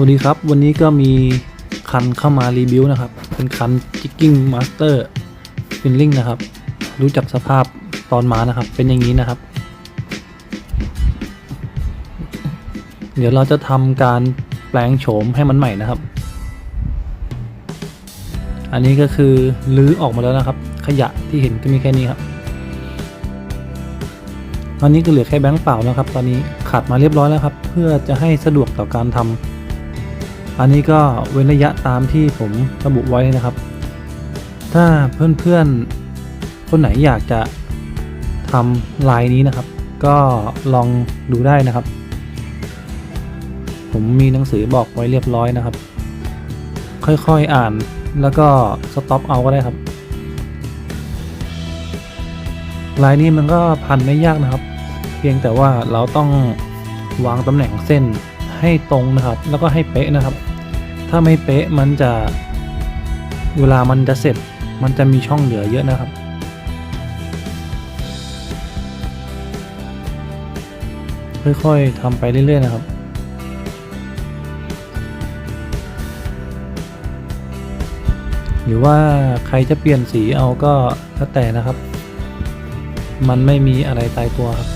วัสดีครับ วันนี้ก็มีคันเข้ามารีวิวนะครับ เป็นคัน Jigging Master Feeling นะครับ รู้จักสภาพตอนมานะครับ เป็นอย่างนี้นะครับ เดี๋ยวเราจะทำการแปลงโฉมให้มันใหม่นะครับ อันนี้ก็คือลื้อออกมาแล้วนะครับ ขยะที่เห็นก็มีแค่นี้ครับ ตอนนี้ก็เหลือแค่แบงค์เปล่านะครับ ตอนนี้ขัดมาเรียบร้อยแล้วครับ เพื่อจะให้สะดวกต่อการทำ อันนี้ก็เว้นระยะตามที่ผมระบุไว้นะครับ ถ้าเพื่อนๆ คนไหนอยากจะทำลายนี้นะครับ ก็ลองดูได้นะครับ ผมมีหนังสือบอกไว้เรียบร้อยนะครับ ค่อยๆอ่านแล้วก็สต็อปเอาก็ได้ครับลายนี้มันก็พันไม่ยากนะครับ เพียงแต่ว่าเราต้องวางตำแหน่งเส้น ให้ตรงนะครับ แล้วก็ให้เป๊ะนะครับ ถ้าไม่เป๊ะมันจะเวลามันจะเสร็จมันจะมีช่องเหลือเยอะนะครับ ค่อยๆทำไปเรื่อยๆนะครับหรือว่าใครจะเปลี่ยนสีเอาก็แล้วแต่นะครับ มันไม่มีอะไรตายตัวครับ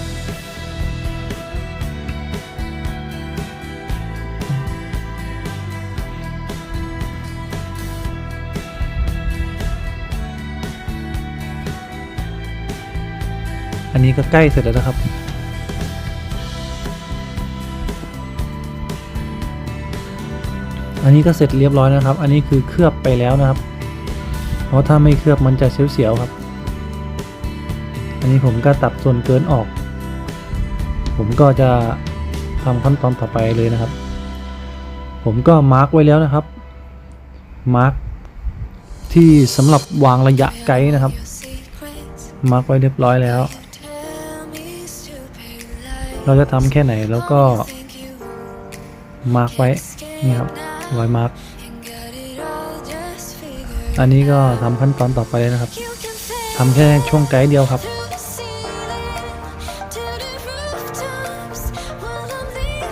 นนี้ก็ใกล้เสร็จแล้วนะครับ อันนี้ก็เสร็จเรียบร้อยนะครับ อันนี้คือเคลือบไปแล้วนะครับ เพราะถ้าไม่เคลือบมันจะเสียวๆครับ อันนี้ผมก็ตัดส่วนเกินออก ผมก็จะทำขั้นตอนต่อไปเลยนะครับ ผมก็มาร์กไว้แล้วนะครับ มาร์กที่สำหรับวางระยะไกด์นะครับมาร์กไว้เรียบร้อยแล้ว เราจะทำแค่ไหนแล้วก็มาร์กไว้นี่ครับรอยมาร์กอันนี้ก็ทำขั้นตอนต่อไปเลยนะครับทำแค่ช่วงไกด์เดียวครับ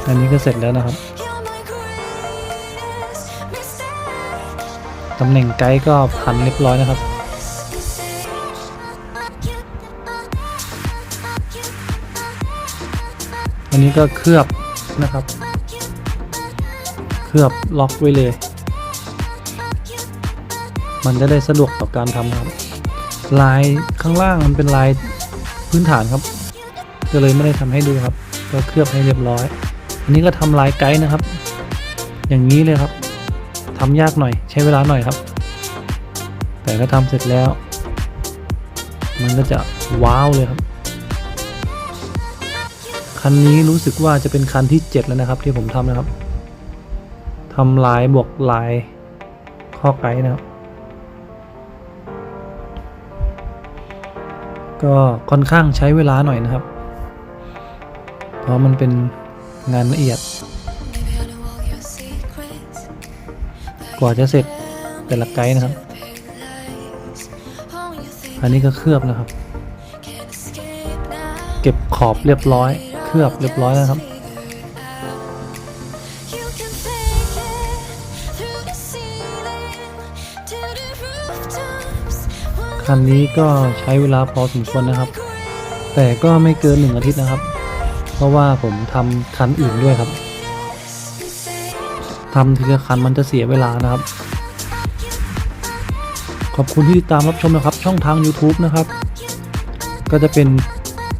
อันนี้ก็เสร็จแล้วนะครับตำแหน่งไกด์ก็พันเรียบร้อยนะครับ อันนี้ก็เคลือบนะครับ เคลือบล็อกไว้เลย มันจะได้สะดวกต่อการทำครับ ลายข้างล่างมันเป็นลายพื้นฐานครับ ก็เลยไม่ได้ทำให้ดูครับ ก็เคลือบให้เรียบร้อย อันนี้ก็ทำลายไกด์นะครับ อย่างนี้เลยครับทำยากหน่อย ใช้เวลาหน่อยครับ แต่ก็ทำเสร็จแล้ว มันก็จะว้าวเลยครับ คันนี้รู้สึกว่าจะเป็นคันที่ 7 แล้วนะครับ ที่ผมทำนะครับทำลายบวกลายข้อไกด์นะครับ ก็ค่อนข้างใช้เวลาหน่อยนะครับ เพราะมันเป็นงานละเอียด กว่าจะเสร็จแต่ละไกด์นะครับ อันนี้ก็เคลือบนะครับ เก็บขอบเรียบร้อย เคลือบเรียบร้อยแล้วครับคันนี้ก็ใช้เวลาพอสมควรนะครับ แต่ก็ไม่เกินหนึ่งอาทิตย์นะครับ เพราะว่าผมทำคันอื่นด้วยครับทำทีละคันมันจะเสียเวลานะครับ ขอบคุณที่ติดตามรับชมนะครับ ช่องทาง YouTube นะครับ ก็จะเป็น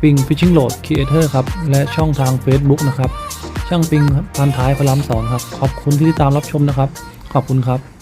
ปิง Fishing Load Creator ครับ และช่องทาง Facebook นะครับ ช่างปิงพันท้ายพลัมสองครับ ขอบคุณที่ติดตามรับชมนะครับ ขอบคุณครับ